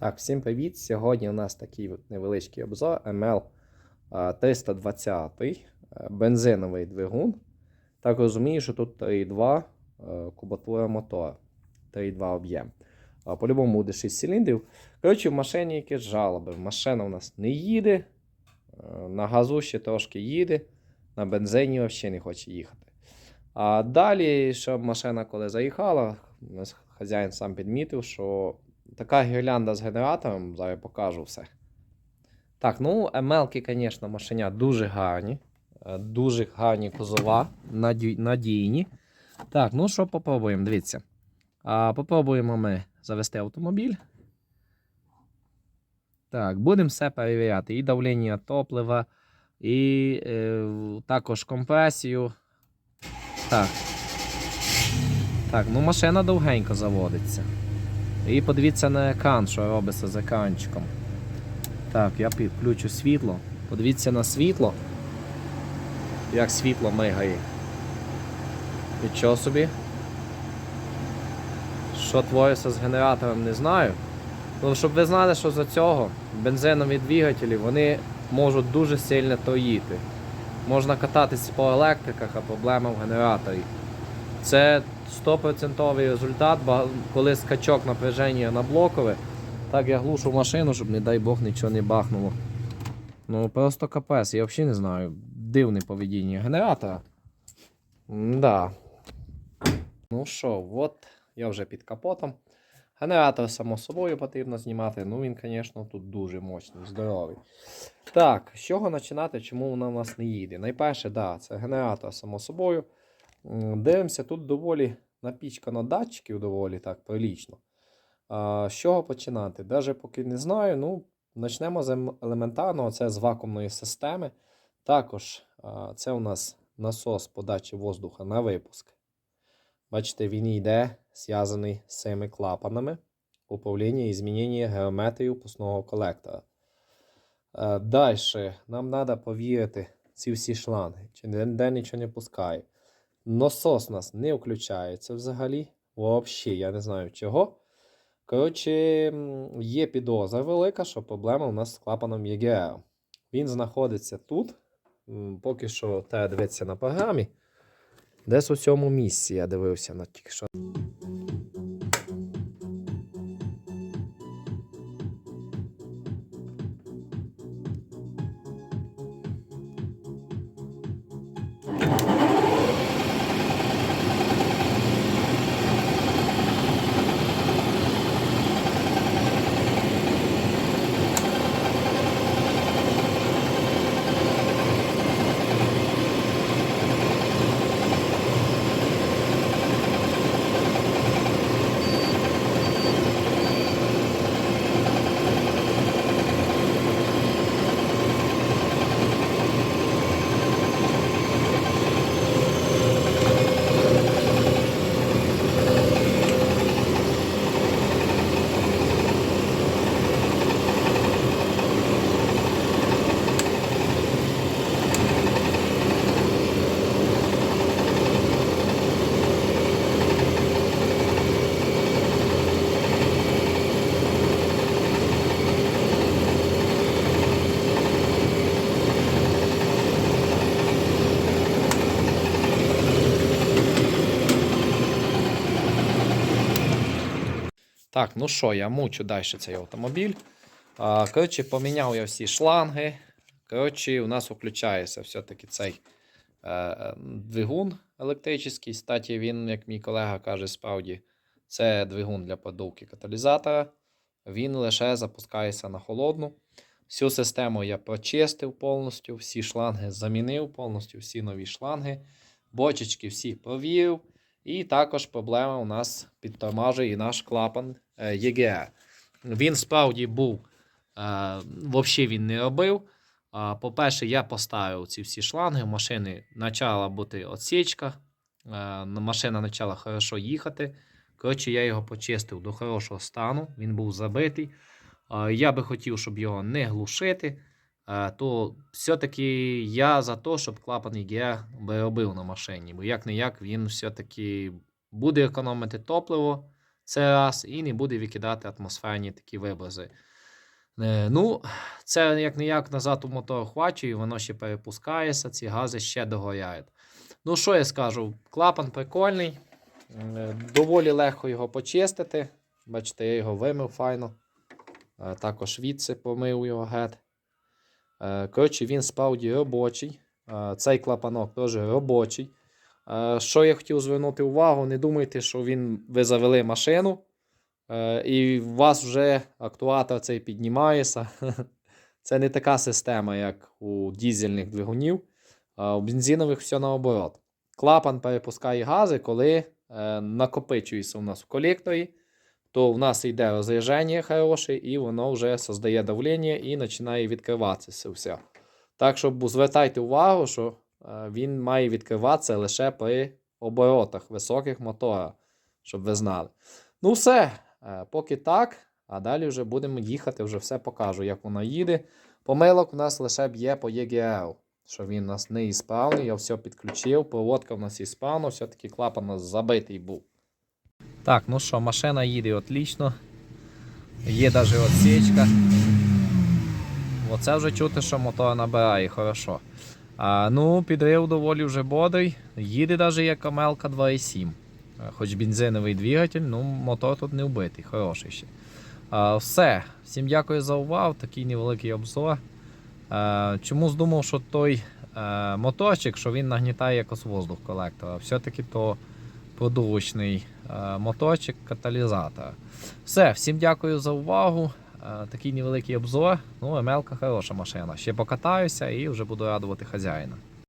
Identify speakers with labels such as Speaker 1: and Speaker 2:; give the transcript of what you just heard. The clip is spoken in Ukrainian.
Speaker 1: Так, всім привіт! Сьогодні у нас такий невеличкий обзор ML 320 е, бензиновий двигун. Так розумію, що тут 3,2 е, кубатура мотора. 3,2 об'єм. По-любому буде 6 циліндрів. Коротше, в машині якісь жалоби. Машина у нас не їде. е, На газу ще трошки їде. На бензині взагалі не хоче їхати. А далі, щоб машина коли заїхала, хазяїн сам підмітив, що така гірлянда з генератором, зараз я покажу все. Так, ну, емелки, звісно, машиня дуже гарні. е, Дуже гарні кузова, наді- надійні. Так, ну що попробуємо, дивіться. А, попробуємо ми завести автомобіль. Так, будемо все перевіряти. І давлення топлива, і е, також компресію. Так. Так, ну машина довгенько заводиться. І подивіться на екран, що робиться з екранчиком. Так, я включу світло. Подивіться на світло. Як світло мигає. Нічого собі. Що твориться з генератором, не знаю. Ну, щоб ви знали, що за цього бензинові двигателі вони можуть дуже сильно тоїти. Можна кататися по електриках, а проблема в генераторі. Це 100% результат, коли скачок напряження на блокове. Так я глушу машину, щоб, не дай Бог, нічого не бахнуло. Ну, просто капець, я взагалі не знаю. Дивне поведіння генератора. Да. Ну що, от я вже під капотом. Генератор, само собою, потрібно знімати. Ну, він, звісно, тут дуже мощний, здоровий. Так, з чого починати, чому вона у нас не їде? Найперше, да, це генератор, само собою. Дивимося, тут доволі напічкано датчиків, доволі так прилічно. З чого починати? Даже поки не знаю. Ну, почнемо з ем- елементарного, це з вакуумної системи. Також це у нас насос подачі воздуха на випуск. Бачите, він йде зв'язаний з цими клапанами управління і змінення геометрії впускного колектора. Далі нам треба повірити ці всі шланги, чи ніде нічого не пускає. Насос у нас не включається взагалі. Взагалі, я не знаю чого. Коротше, є підозра велика, що проблема у нас з клапаном EGR. Він знаходиться тут. Поки що треба дивитися на програмі. Десь у цьому місці я дивився на тільки що. Так, ну що, я мучу далі цей автомобіль. Коротше, поміняв я всі шланги. Коротше, у нас включається все-таки цей е, двигун електричний. Кстати, він, як мій колега каже, справді, це двигун для подувки каталізатора. Він лише запускається на холодну. Всю систему я прочистив повністю, всі шланги замінив повністю, всі нові шланги. Бочечки всі провірив. І також проблема у нас підтормажує і наш клапан е, Він справді був, е, взагалі він не робив. По-перше, я поставив ці всі шланги. Машини почала бути отсічка. е, Машина почала хорошо їхати. Коротше, я його почистив до хорошого стану. Він був забитий. Е, Я би хотів, щоб його не глушити. е, То все-таки я за те, щоб клапан EGR би робив на машині. Бо як не як він все-таки буде економити топливо. Це раз, і не буде викидати атмосферні такі вибрази. Е, Ну, це як не як назад у мотор хвачує, воно ще перепускається, ці гази ще догоряють. Ну, що я скажу? Клапан прикольний, е, доволі легко його почистити. Бачите, я його вимив файно. Е, Також відси помив його гет. Коротше, він справді робочий. Цей клапанок теж робочий. Е, Що я хотів звернути увагу, не думайте, що він, ви завели машину, е, і у вас вже актуатор цей піднімається. Це не така система, як у дізельних двигунів. У бензинових все наоборот. Клапан перепускає гази, коли е, накопичується у нас в колекторі, то в нас йде розрядження хороше, і воно вже создає давлення і починає відкриватися все. Так що звертайте увагу, що він має відкриватися лише при оборотах високих мотора, щоб ви знали. Ну, все, е, поки так, а далі вже будемо їхати, вже все покажу, як вона їде. Помилок у нас лише б'є по EGR, що він у нас не ісправний, я все підключив, проводка в нас ісправна, все-таки клапан у нас забитий був. Так, ну що, машина їде отлично. Є навіть отсічка. Оце вже чути, що мотор набирає хорошо. А, ну, підрив доволі вже бодрий. Їде навіть як Амелка 2.7. Е, Хоч бензиновий двигатель, ну мотор тут не вбитий, хороший ще. А, все. Всім дякую за увагу. Такий невеликий обзор. Е, чому здумав, що той е, моторчик, що він нагнітає якось воздух колектора. Все-таки то продувочний моторчик каталізатора. Все, всім дякую за увагу. Е, такий невеликий обзор. Ну, Емелка хороша машина. Ще покатаюся і вже буду радувати хазяїна.